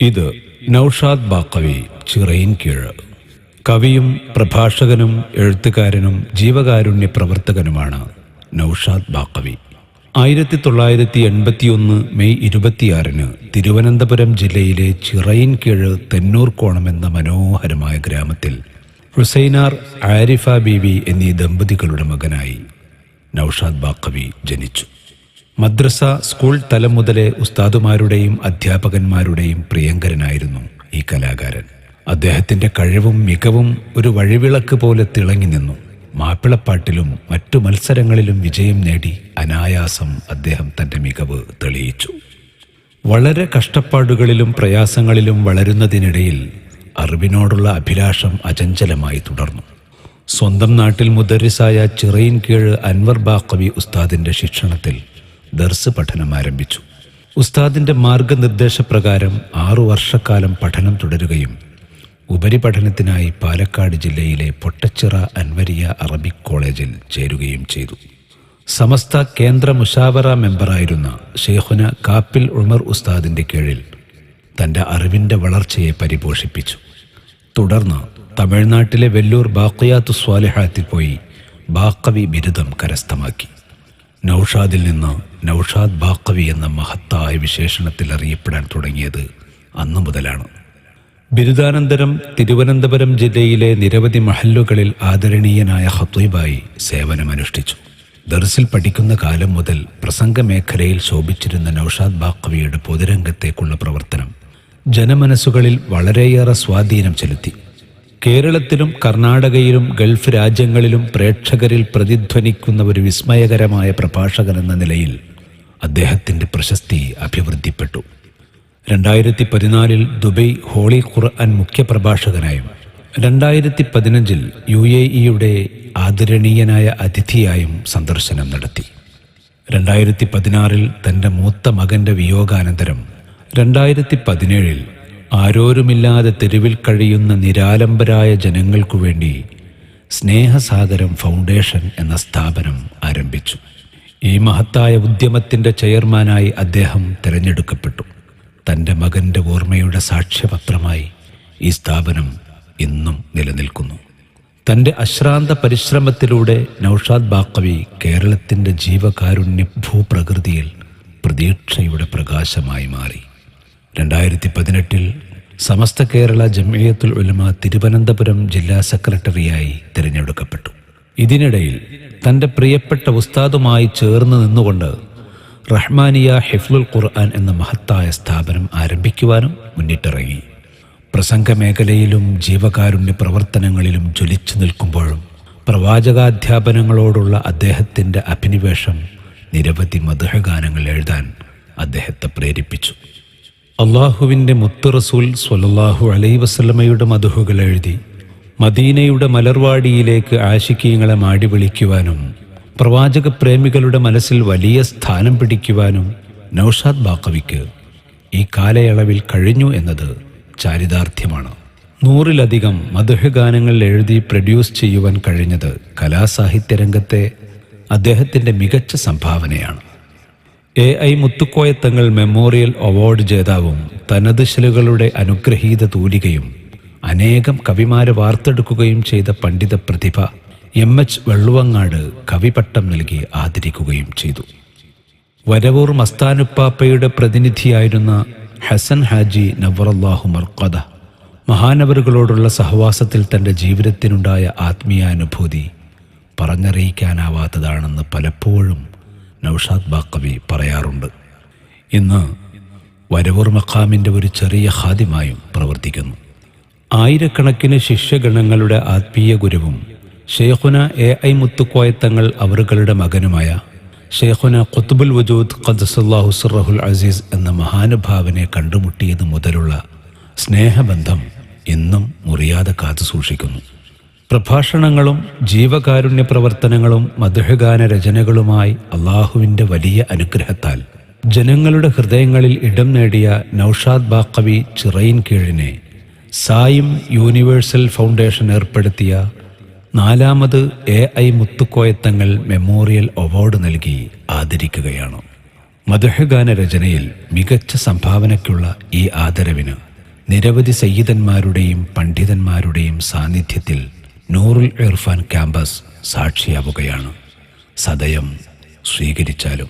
ഇത് നൌഷാദ് ബാക്കവി ചിറയിൻ കീഴ്. കവിയും പ്രഭാഷകനും എഴുത്തുകാരനും ജീവകാരുണ്യ പ്രവർത്തകനുമാണ് നൌഷാദ് ബാക്കവി. ആയിരത്തി തൊള്ളായിരത്തി എൺപത്തിയൊന്ന് മെയ് ഇരുപത്തിയാറിന് തിരുവനന്തപുരം ജില്ലയിലെ ചിറയിൻ കീഴ് തെന്നൂർക്കോണം എന്ന മനോഹരമായ ഗ്രാമത്തിൽ ഹുസൈനാർ ആരിഫ ബീവി എന്നീ ദമ്പതികളുടെ മകനായി നൌഷാദ് ബാക്കവി ജനിച്ചു. മദ്രസ സ്കൂൾ തലം മുതലേ ഉസ്താദുമാരുടെയും അധ്യാപകന്മാരുടെയും പ്രിയങ്കരനായിരുന്നു ഈ കലാകാരൻ. അദ്ദേഹത്തിന്റെ കഴിവും മികവും ഒരു വഴിവിളക്ക് പോലെ തിളങ്ങി നിന്നു. മാപ്പിളപ്പാട്ടിലും മറ്റു മത്സരങ്ങളിലും വിജയം നേടി അനായാസം അദ്ദേഹം തന്റെ മികവ് തെളിയിച്ചു. വളരെ കഷ്ടപ്പാടുകളിലും പ്രയാസങ്ങളിലും വളരുന്നതിനിടയിൽ അറിവിനോടുള്ള അഭിലാഷം അചഞ്ചലമായി തുടർന്നു. സ്വന്തം നാട്ടിൽ മുദരിസായ ചിറയിൻ കീഴ് അൻവർ ബാക്കവി ഉസ്താദിന്റെ ശിക്ഷണത്തിൽ ദർസ് പഠനം ആരംഭിച്ചു. ഉസ്താദിന്റെ മാർഗനിർദ്ദേശപ്രകാരം ആറു വർഷക്കാലം പഠനം തുടരുകയും ഉപരിപഠനത്തിനായി പാലക്കാട് ജില്ലയിലെ പൊട്ടച്ചിറ അൻവരിയ അറബിക് കോളേജിൽ ചേരുകയും ചെയ്തു. സമസ്ത കേന്ദ്ര മുഷാവറ മെമ്പറായിരുന്ന ഷെയ്ഖുന കാപ്പിൽ ഉമർ ഉസ്താദിന്റെ കീഴിൽ തന്റെ അറിവിന്റെ വളർച്ചയെ പരിപോഷിപ്പിച്ചു. തുടർന്ന് തമിഴ്നാട്ടിലെ വെല്ലൂർ ബാക്കിയാത്തു സ്വാലിഹാത്തിൽ പോയി ബാക്കവി ബിരുദം കരസ്ഥമാക്കി. നൌഷാദിൽ നിന്ന് നൗഷാദ് ബാക്കവി എന്ന മഹത്തായ വിശേഷണത്തിൽ അറിയപ്പെടാൻ തുടങ്ങിയത് അന്നു മുതലാണ്. ബിരുദാനന്തരം തിരുവനന്തപുരം ജില്ലയിലെ നിരവധി മഹല്ലുകളിൽ ആദരണീയനായ ഹത്വീബായി സേവനമനുഷ്ഠിച്ചു. ദർസിൽ പഠിക്കുന്ന കാലം മുതൽ പ്രസംഗ മേഖലയിൽ ശോഭിച്ചിരുന്ന നൌഷാദ് ബാക്കവിയുടെ പൊതുരംഗത്തേക്കുള്ള പ്രവർത്തനം ജനമനസ്സുകളിൽ വളരെയേറെ സ്വാധീനം ചെലുത്തി. കേരളത്തിലും കർണാടകയിലും ഗൾഫ് രാജ്യങ്ങളിലും പ്രേക്ഷകരിൽ പ്രതിധ്വനിക്കുന്ന ഒരു വിസ്മയകരമായ പ്രഭാഷകൻ എന്ന നിലയിൽ അദ്ദേഹത്തിന്റെ പ്രശസ്തി അഭിവൃദ്ധിപ്പെട്ടു. രണ്ടായിരത്തി പതിനാലിൽ ദുബൈ ഹോളി ഖുർആൻ മുഖ്യപ്രഭാഷകനായും രണ്ടായിരത്തി പതിനഞ്ചിൽ യു എ ഇയുടെ ആദരണീയനായ അതിഥിയായും സന്ദർശനം നടത്തി. രണ്ടായിരത്തി പതിനാറിൽ തന്റെ മൂത്ത മകന്റെ വിയോഗാനന്തരം രണ്ടായിരത്തി പതിനേഴിൽ ആരോരുമില്ലാതെ തെരുവിൽ കഴിയുന്ന നിരാലംബരായ ജനങ്ങൾക്കു വേണ്ടി സ്നേഹസാഗരം ഫൗണ്ടേഷൻ എന്ന സ്ഥാപനം ആരംഭിച്ചു. ഈ മഹത്തായ ഉദ്യമത്തിന്റെ ചെയർമാനായി അദ്ദേഹം തിരഞ്ഞെടുക്കപ്പെട്ടു. തന്റെ മകന്റെ ഓർമ്മയുടെ സാക്ഷ്യപത്രമായി ഈ സ്ഥാപനം ഇന്നും നിലനിൽക്കുന്നു. തന്റെ അശ്രാന്ത പരിശ്രമത്തിലൂടെ നൌഷാദ് ബാക്കവി കേരളത്തിന്റെ ജീവകാരുണ്യ ഭൂപ്രകൃതിയിൽ പ്രതീക്ഷയുടെ പ്രകാശമായി മാറി. രണ്ടായിരത്തി പതിനെട്ടിൽ സമസ്ത കേരള ജമിയത്തുൽ ഉലമ തിരുവനന്തപുരം ജില്ലാ സെക്രട്ടറിയായി തിരഞ്ഞെടുക്കപ്പെട്ടു. ഇതിനിടയിൽ തന്റെ പ്രിയപ്പെട്ട ഉസ്താദുമായി ചേർന്ന് നിന്നുകൊണ്ട് റഹ്മാനിയ ഹിഫ്ലുൽ ഖുർആൻ എന്ന മഹത്തായ സ്ഥാപനം ആരംഭിക്കുവാനും മുന്നിട്ടിറങ്ങി. പ്രസംഗ മേഖലയിലും ജീവകാരുണ്യ പ്രവർത്തനങ്ങളിലും ജ്വലിച്ചു നിൽക്കുമ്പോഴും പ്രവാചകാധ്യാപനങ്ങളോടുള്ള അദ്ദേഹത്തിന്റെ അഭിനിവേശം നിരവധി മധുഹഗാനങ്ങൾ എഴുതാൻ അദ്ദേഹത്തെ പ്രേരിപ്പിച്ചു. അള്ളാഹുവിന്റെ മുത്ത് റസൂൽ സ്വല്ലല്ലാഹു അലൈ വസല്ലമയുടെ മധുഹുകൾ എഴുതി മദീനയുടെ മലർവാടിയിലേക്ക് ആശിക്കീങ്ങളെ മാടി വിളിക്കുവാനും പ്രവാചക പ്രേമികളുടെ മനസ്സിൽ വലിയ സ്ഥാനം പിടിക്കുവാനും നൌഷാദ് ബാക്കവിക്ക് ഈ കാലയളവിൽ കഴിഞ്ഞു എന്നത് ചാരിതാർത്ഥ്യമാണ്. നൂറിലധികം മധുഹഗാനങ്ങൾ എഴുതി പ്രൊഡ്യൂസ് ചെയ്യുവാൻ കഴിഞ്ഞത് കലാസാഹിത്യ രംഗത്തെ അദ്ദേഹത്തിന്റെ മികച്ച സംഭാവനയാണ്. A I Muthukoya Thangal memorial award ജേതാവും തനത് ശിലകളുടെ അനുഗ്രഹീത തൂലികയും അനേകം കവിമാരെ വാർത്തെടുക്കുകയും ചെയ്ത പണ്ഡിത പ്രതിഭ എം എച്ച് വെള്ളുവങ്ങാട് കവിപട്ടം നൽകി ആദരിക്കുകയും ചെയ്തു. വരവൂർ മസ്താനുപ്പാപ്പയുടെ പ്രതിനിധിയായിരുന്ന ഹസൻ ഹാജി നവറല്ലാഹു മർക്കദ മഹാനവറുകളോടുള്ള സഹവാസത്തിൽ തന്റെ ജീവിതത്തിനുണ്ടായ ആത്മീയാനുഭൂതി പറഞ്ഞറിയിക്കാനാവാത്തതാണെന്ന് പലപ്പോഴും നൌഷാദ് ബാക്കവി പറയാറുണ്ട്. ഇന്ന് വരവൂർ മഖാമിന്റെ ഒരു ചെറിയ ഹാദ്യമായും പ്രവർത്തിക്കുന്നു. ആയിരക്കണക്കിന് ശിഷ്യഗണങ്ങളുടെ ആത്മീയ ഗുരുവും ഷെയ്ഖുന എ ഐ മുത്തുക്കോയത്തങ്ങൾ അവറുകളുടെ മകനുമായ ഷെയ്ഖുന ഖുത്തുബുൽ വജൂദ് ഖദ്സല്ലാഹു സുറഹുൽ അസീസ് എന്ന മഹാനുഭാവനെ കണ്ടുമുട്ടിയത് മുതലുള്ള സ്നേഹബന്ധം ഇന്നും മുറിയാതെ കാത്തു സൂക്ഷിക്കുന്നു. പ്രഭാഷണങ്ങളും ജീവകാരുണ്യ പ്രവർത്തനങ്ങളും മധുഹഗാന രചനകളുമായി അള്ളാഹുവിന്റെ വലിയ അനുഗ്രഹത്താൽ. ജനങ്ങളുടെ ഹൃദയങ്ങളിൽ ഇടം നേടിയ നൌഷാദ് ബാക്കവി ചിറയിൻ കീഴിനെ സായിം യൂണിവേഴ്സൽ ഫൗണ്ടേഷൻ ഏർപ്പെടുത്തിയ നാലാമത് A I Muthukoya Thangal memorial award നൽകി ആദരിക്കുകയാണ്. മധുഹഗാന രചനയിൽ മികച്ച സംഭാവനയ്ക്കുള്ള ഈ ആദരവിന് നിരവധി സയ്യിദന്മാരുടെയും പണ്ഡിതന്മാരുടെയും സാന്നിധ്യത്തിൽ നൂറുൽ ഇർഫാൻ ക്യാമ്പസ് സാക്ഷിയാവുകയാണ്. സദയം സ്വീകരിച്ചാലും